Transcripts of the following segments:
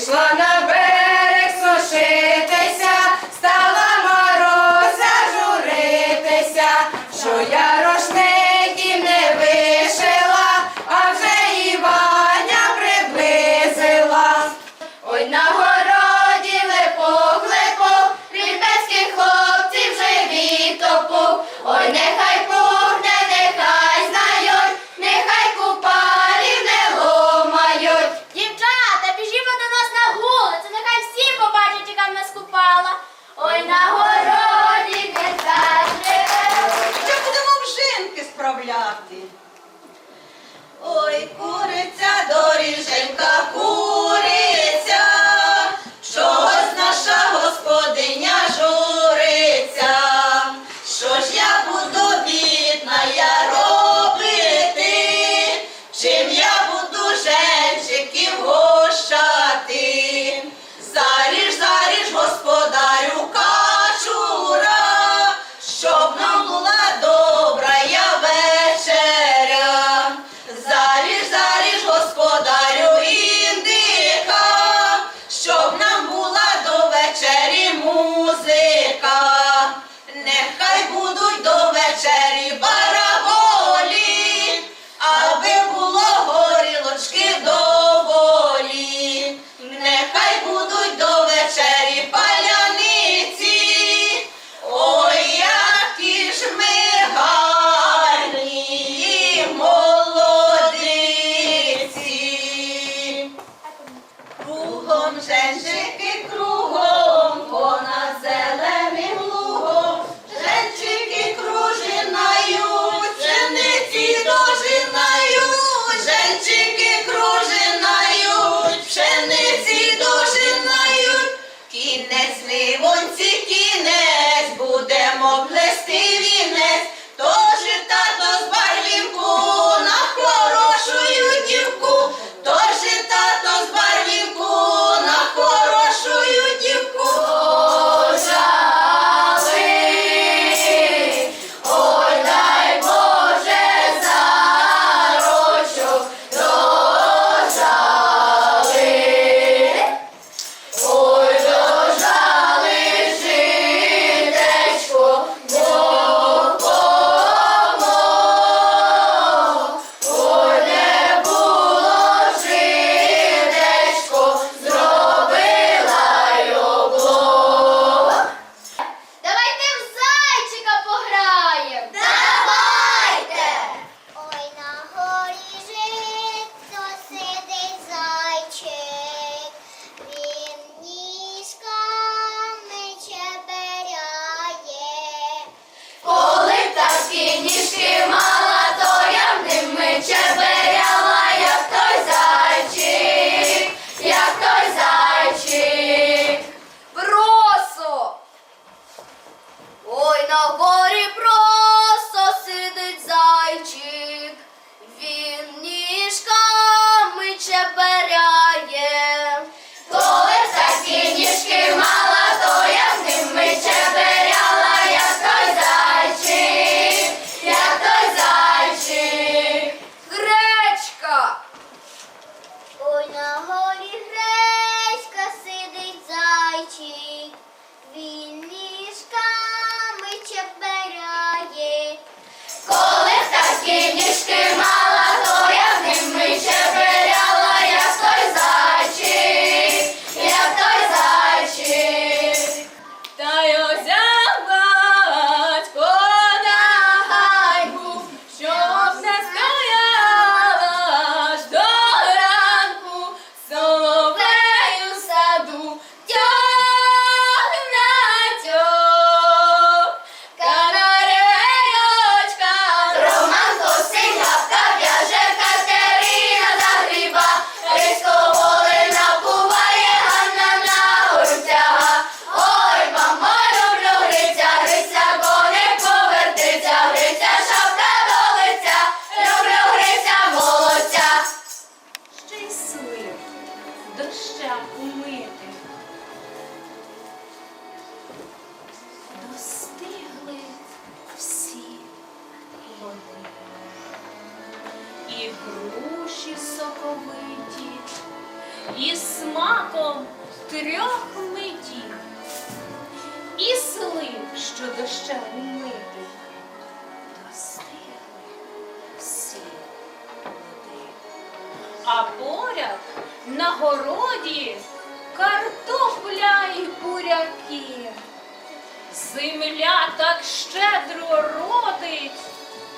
Krishna розправляти. Ой, куриця доріженька, куриця. Трьох медів, і слив, що дощем умитий, достигли всі плоди. А поряд на городі картопля і буряки. Земля так щедро родить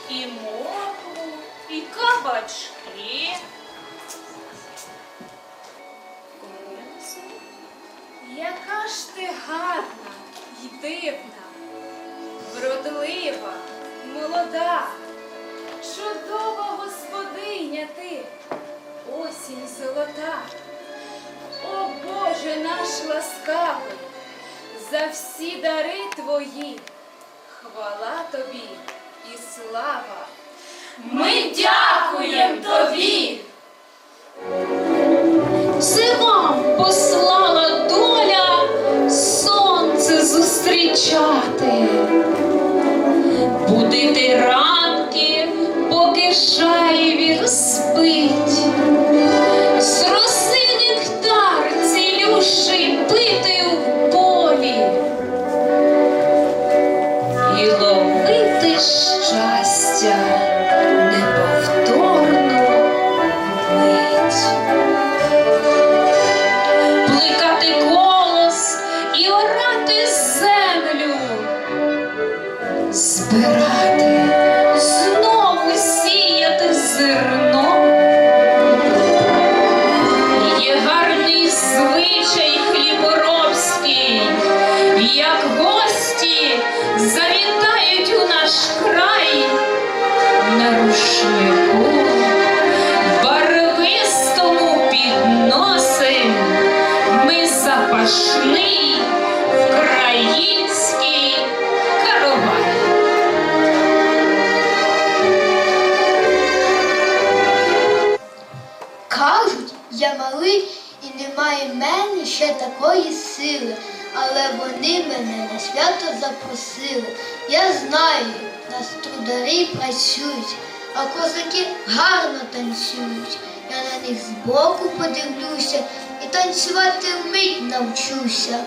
і моркву, і кабачки. Дивна, вродлива, молода, чудова господиня ти, осінь золота. О Боже наш ласкавий, за всі дари твої, хвала тобі і слава. Ми дякуємо тобі. Будити ранки, поки жайвір спить. Рушнику, барвистому ми запашний український каравай. Кажуть, я малий і немає мене ще такої сили, але вони мене на свято запросили. Я знаю, нас трударі працюють, а козаки гарно танцюють. Я на них збоку подивлюся і танцювати вмить навчуся.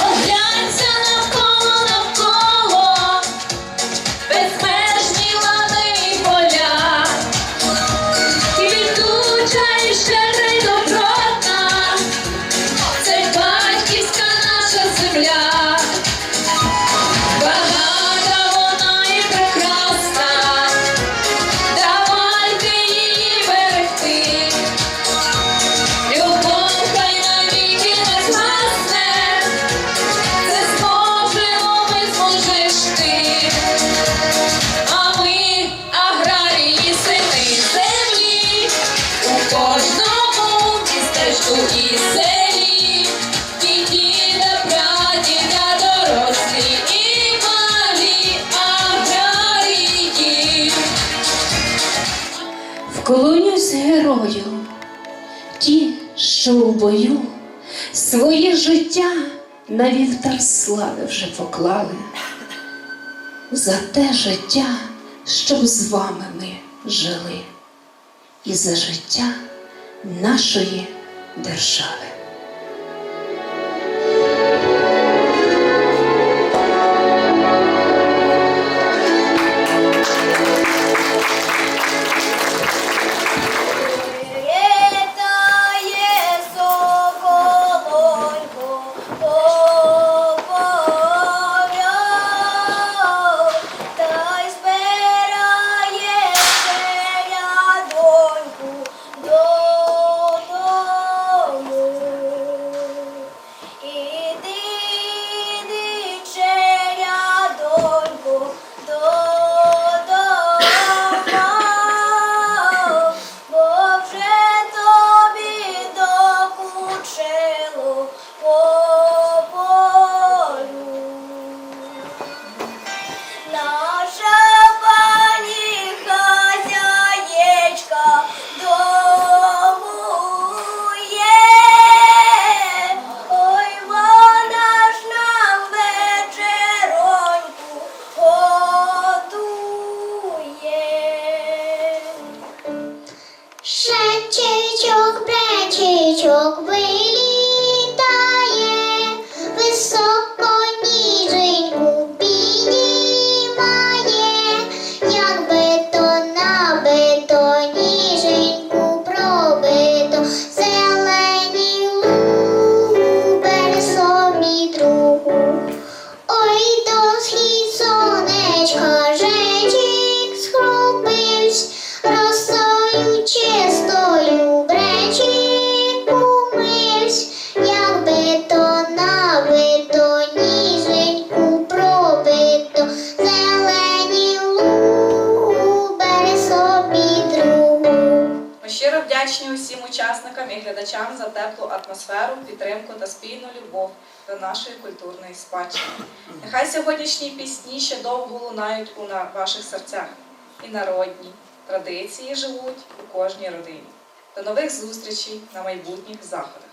Оглянься навколо, Вклонюсь герою, ті, що у бою своє життя на вівтар слави вже поклали. За те життя, щоб з вами ми жили, і за життя нашої держави. Вдячні усім учасникам і глядачам за теплу атмосферу, підтримку та спільну любов до нашої культурної спадщини. Нехай сьогоднішні пісні ще довго лунають у ваших серцях. І народні традиції живуть у кожній родині. До нових зустрічей на майбутніх заходах.